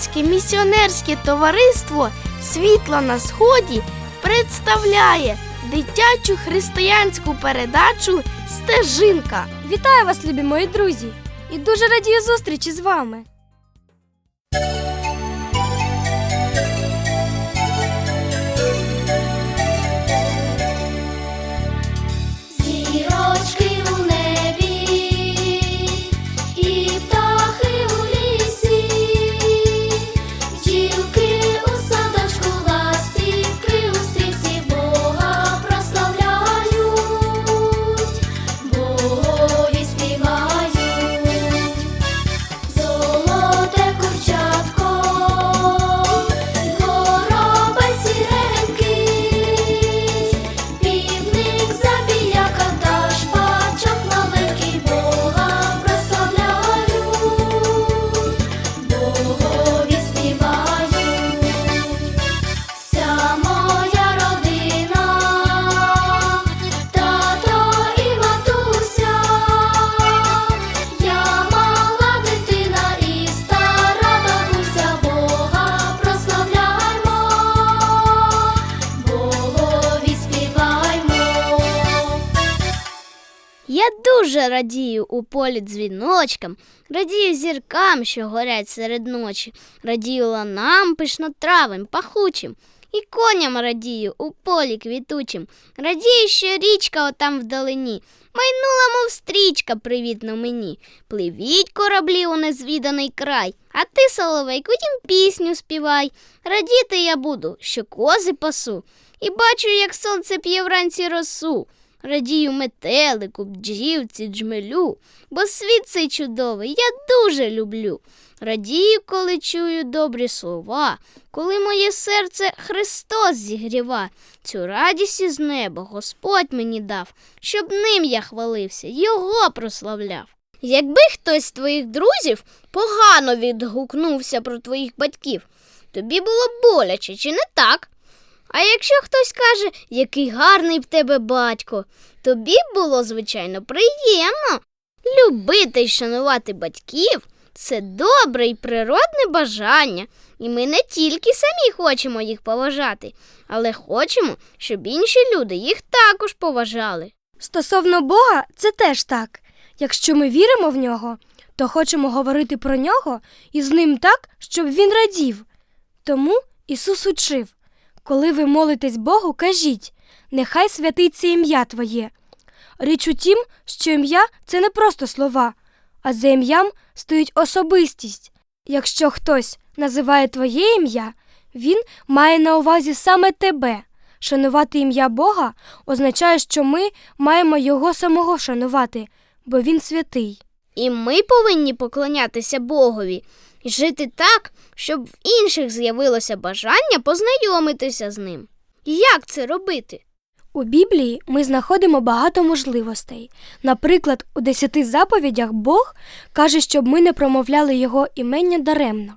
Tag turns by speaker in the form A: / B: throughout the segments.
A: Українське місіонерське товариство Світло на Сході представляє дитячу християнську передачу Стежинка.
B: Вітаю вас, любі мої друзі! І дуже радію зустрічі з вами.
A: Дуже радію у полі дзвіночкам, радію зіркам, що горять серед ночі, радію ланам пишнотравим, пахучим, і коням радію у полі квітучим, радію, що річка отам вдалині, майнула, мов стрічка, привітно мені. Пливіть кораблі у незвіданий край, а ти, соловейку, їм пісню співай. Радіти я буду, що кози пасу, і бачу, як сонце п'є вранці росу. Радію метелику, бджілці, джмелю, бо світ цей чудовий я дуже люблю. Радію, коли чую добрі слова, коли моє серце Христос зігріва. Цю радість із неба Господь мені дав, щоб ним я хвалився, його прославляв. Якби хтось з твоїх друзів погано відгукнувся про твоїх батьків, тобі було боляче, чи не так? А якщо хтось каже, який гарний в тебе батько, тобі було, звичайно, приємно. Любити й шанувати батьків це добре і природне бажання, і ми не тільки самі хочемо їх поважати, але хочемо, щоб інші люди їх також поважали.
B: Стосовно Бога, це теж так. Якщо ми віримо в нього, то хочемо говорити про нього і з ним так, щоб він радів. Тому Ісус учив коли ви молитесь Богу, кажіть нехай святиться ім'я Твоє. Річ у тім, що ім'я це не просто слова, а за ім'ям стоїть особистість. Якщо хтось називає твоє ім'я, він має на увазі саме тебе. Шанувати ім'я Бога означає, що ми маємо його самого шанувати, бо він святий.
A: І ми повинні поклонятися Богові і жити так, щоб в інших з'явилося бажання познайомитися з ним. Як це робити?
B: У Біблії ми знаходимо багато можливостей. Наприклад, у десяти заповідях Бог каже, щоб ми не промовляли його імення даремно.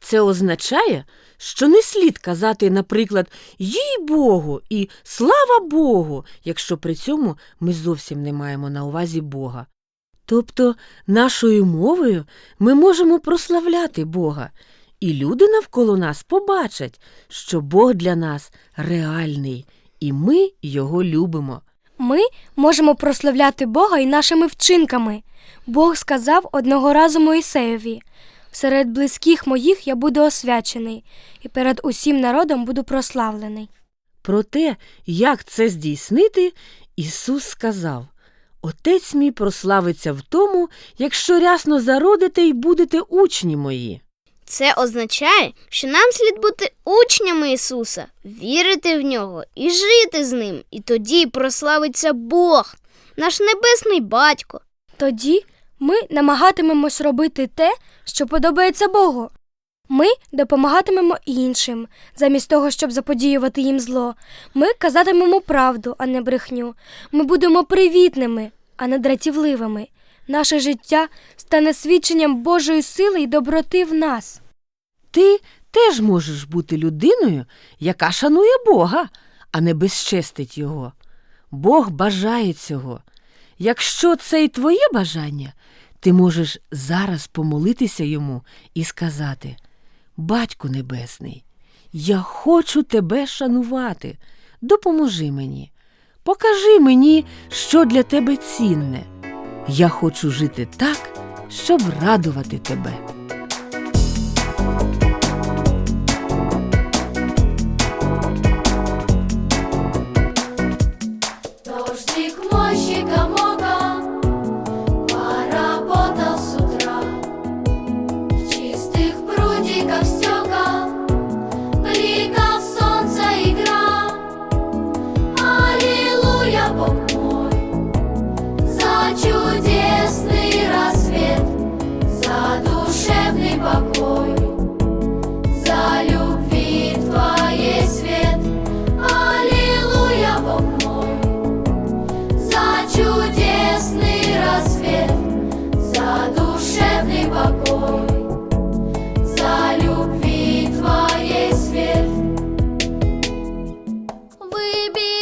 C: Це означає, що не слід казати, наприклад, їй Богу і слава Богу, якщо при цьому ми зовсім не маємо на увазі Бога. Тобто нашою мовою ми можемо прославляти Бога, і люди навколо нас побачать, що Бог для нас реальний, і ми його любимо.
B: Ми можемо прославляти Бога і нашими вчинками. Бог сказав одного разу Моїсеєві серед близьких моїх я буду освячений, і перед усім народом буду прославлений.
C: Про те, як це здійснити, Ісус сказав Отець мій прославиться в тому, якщо рясно зародите й будете учні мої.
A: Це означає, що нам слід бути учнями Ісуса, вірити в нього і жити з ним, і тоді прославиться Бог, наш небесний батько.
B: Тоді ми намагатимемось робити те, що подобається Богу. Ми допомагатимемо іншим, замість того, щоб заподіювати їм зло. Ми казатимемо правду, а не брехню. Ми будемо привітними, а не дратівливими. Наше життя стане свідченням Божої сили і доброти в нас.
C: Ти теж можеш бути людиною, яка шанує Бога, а не безчестить його. Бог бажає цього. Якщо це й твоє бажання, Ти можеш зараз помолитися йому і сказати: Батьку Небесний, я хочу тебе шанувати. Допоможи мені, покажи мені, що для тебе цінне. Я хочу жити так, щоб радувати тебе.
A: Чудесный рассвет, за душевный покой, за любви Твоей свет. Аллилуйя, Бог мой, за чудесный рассвет, за душевный покой, за любви Твоей свет. Выбегаю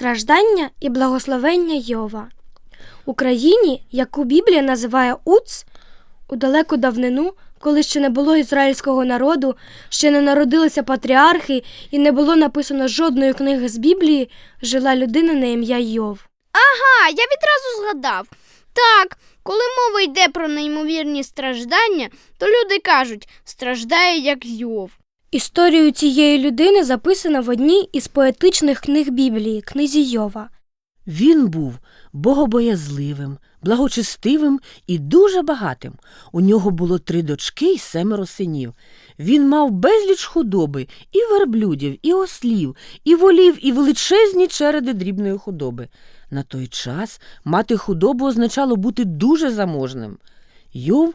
B: Страждання і благословення Йова. Україні, яку Біблія називає Уц, у далеку давнину, коли ще не було ізраїльського народу, ще не народилися патріархи і не було написано жодної книги з Біблії, жила людина на ім'я Йов.
D: А, я відразу згадав. Так, коли мова йде про неймовірні страждання, то люди кажуть, страждає як Йов.
B: Історію цієї людини записано в одній із поетичних книг Біблії, книзі Йова.
C: Він був богобоязливим, благочестивим і дуже багатим. У нього було три дочки й семеро синів. Він мав безліч худоби і верблюдів, і ослів, і волів, і величезні череди дрібної худоби. На той час мати худобу означало бути дуже заможним. Йов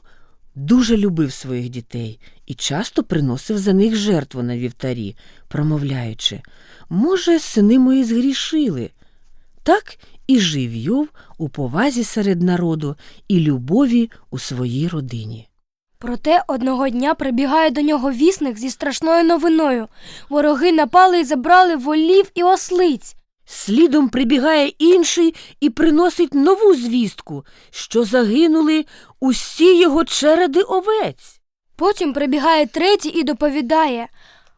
C: дуже любив своїх дітей і часто приносив за них жертву на вівтарі, промовляючи, може, сини мої згрішили. Так і жив Йов у повазі серед народу і любові у своїй родині.
B: Проте одного дня прибігає до нього вісник зі страшною новиною. Вороги напали і забрали волів і ослиць.
C: Слідом прибігає інший і приносить нову звістку, що загинули усі його череди овець.
B: Потім прибігає третій і доповідає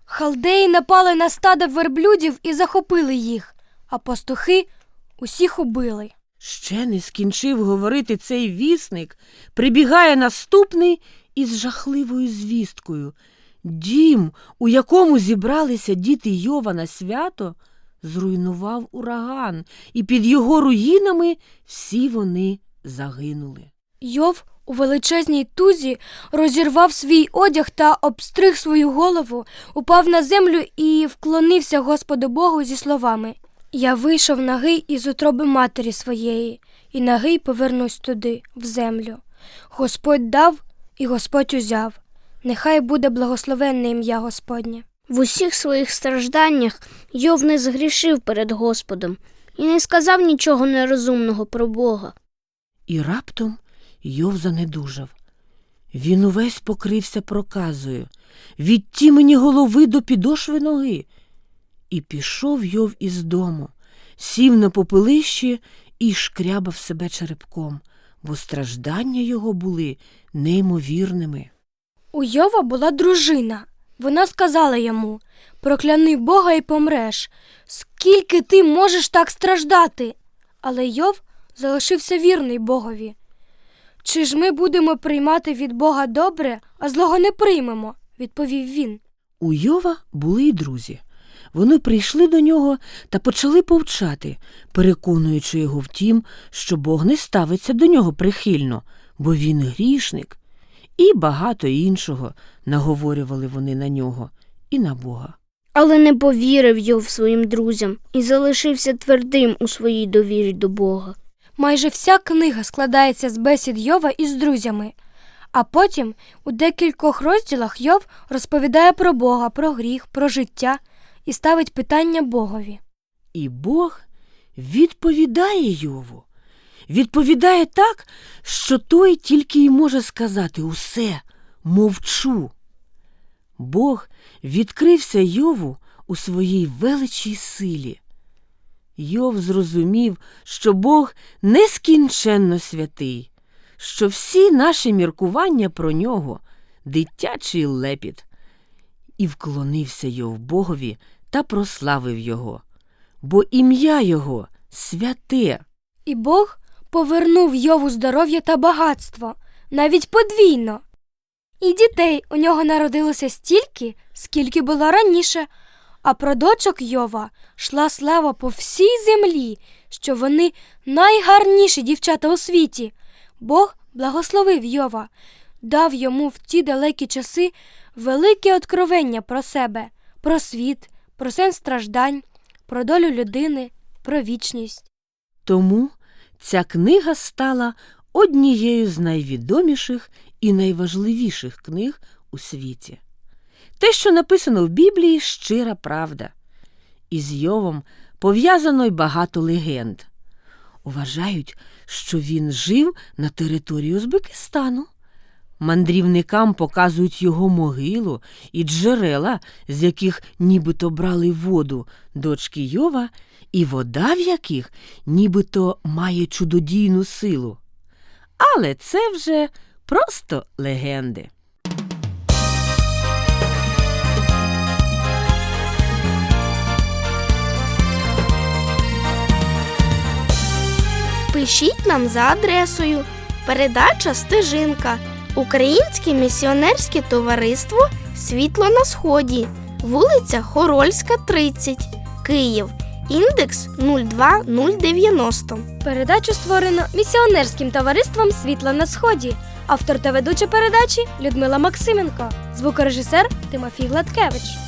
B: Халдеї напали на стадо верблюдів і захопили їх, а пастухи усіх убили.
C: Ще не скінчив говорити цей вісник, прибігає наступний із жахливою звісткою. Дім, у якому зібралися діти Йова на свято, зруйнував ураган, і під його руїнами всі вони загинули.
B: Йов у величезній тузі розірвав свій одяг та обстриг свою голову, упав на землю і вклонився Господу Богу зі словами Я вийшов нагий із утроби матері своєї, і нагий повернусь туди, в землю. Господь дав і Господь узяв. Нехай буде благословенне ім'я Господнє.
D: В усіх своїх стражданнях Йов не згрішив перед Господом і не сказав нічого нерозумного про Бога.
C: І раптом Йов занедужав. Він увесь покрився проказою, від тімені голови до підошви ноги. І пішов Йов із дому, сів на попелище і шкрябав себе черепком, бо страждання його були неймовірними.
B: У Йова була дружина. Вона сказала йому Прокляни Бога і помреш. Скільки ти можеш так страждати? Але Йов залишився вірний Богові. Чи ж ми будемо приймати від Бога добре, а злого не приймемо? відповів він.
C: У Йова були й друзі. Вони прийшли до нього та почали повчати, переконуючи його в тім, що Бог не ставиться до нього прихильно, бо він грішник, і багато іншого наговорювали вони на нього і на Бога.
D: Але не повірив Йов своїм друзям і залишився твердим у своїй довірі до Бога.
B: Майже вся книга складається з бесід Йова із друзями. А потім у декількох розділах Йов розповідає про Бога, про гріх, про життя і ставить питання Богові.
C: І Бог відповідає Йову. Відповідає так, що той тільки й може сказати усе, мовчу. Бог відкрився Йову у своїй величій силі. Йов зрозумів, що Бог нескінченно святий, що всі наші міркування про нього дитячий лепіт. І вклонився Йов Богові та прославив його, бо ім'я його святе.
B: І Бог повернув Йову здоров'я та багатство, навіть подвійно. І дітей у нього народилося стільки, скільки було раніше, а про дочок Йова шла слава по всій землі, що вони найгарніші дівчата у світі. Бог благословив Йова, дав йому в ті далекі часи велике откровення про себе, про світ, про сенс страждань, про долю людини, про вічність.
C: Тому ця книга стала однією з найвідоміших і найважливіших книг у світі. Те, що написано в Біблії, щира правда. Із Йовом пов'язано й багато легенд. Вважають, що він жив на території Узбекистану. Мандрівникам показують його могилу і джерела, з яких нібито брали воду дочки Йова, і вода в яких нібито має чудодійну силу. Але це вже просто легенди.
E: Пишіть нам за адресою передача Стежинка Українське місіонерське товариство Світло на Сході, вулиця Хорольська, 30, Київ, індекс 02090.
B: Передачу створено місіонерським товариством Світло на Сході. Автор та ведуча передачі Людмила Максименко, звукорежисер Тимофій Гладкевич.